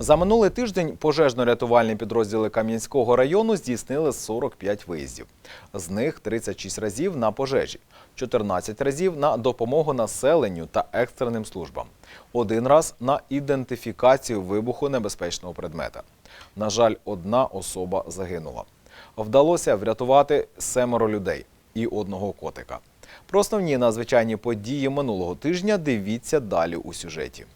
За минулий тиждень пожежно-рятувальні підрозділи Кам'янського району здійснили 45 виїздів. З них 36 разів на пожежі, 14 разів на допомогу населенню та екстреним службам, один раз на ідентифікацію вибуху небезпечного предмета. На жаль, одна особа загинула. Вдалося врятувати семеро людей і одного котика. Про основні надзвичайні події минулого тижня дивіться далі у сюжеті.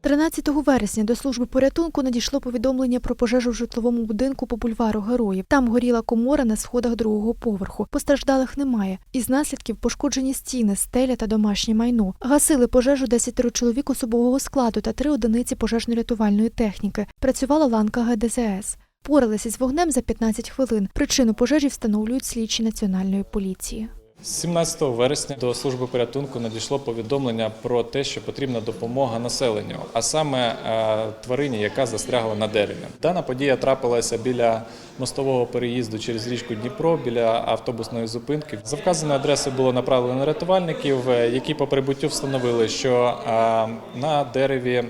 13 вересня до служби порятунку надійшло повідомлення про пожежу в житловому будинку по бульвару Героїв. Там горіла комора на сходах другого поверху. Постраждалих немає. Із наслідків пошкоджені стіни, стеля та домашнє майно. Гасили пожежу 10 чоловік особового складу та три одиниці пожежно-рятувальної техніки. Працювала ланка ГДЗС. Поралися з вогнем за 15 хвилин. Причину пожежі встановлюють слідчі національної поліції. 17 вересня до служби порятунку надійшло повідомлення про те, що потрібна допомога населенню, а саме е, тварині, яка застрягла на дереві. Дана подія трапилася біля мостового переїзду через річку Дніпро, біля автобусної зупинки. За вказаною адресою було направлено рятувальників, е, які по прибуттю встановили, що е, на дереві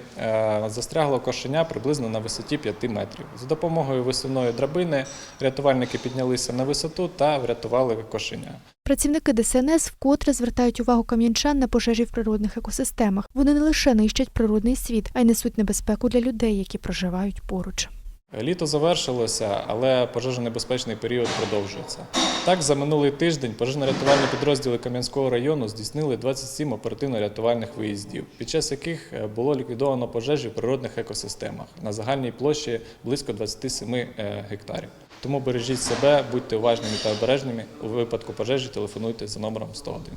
застрягло кошеня приблизно на висоті 5 метрів. За допомогою висувної драбини рятувальники піднялися на висоту та врятували кошеня. Працівники ДСНС вкотре звертають увагу кам'янчан на пожежі в природних екосистемах. Вони не лише нищать природний світ, а й несуть небезпеку для людей, які проживають поруч. Літо завершилося, але пожежонебезпечний період продовжується. Так, за минулий тиждень пожежно-рятувальні підрозділи Кам'янського району здійснили 27 оперативно-рятувальних виїздів, під час яких е, було ліквідовано пожежі в природних екосистемах на загальній площі близько 27 е, гектарів. Тому бережіть себе, будьте уважними та обережними. У випадку пожежі телефонуйте за номером 101.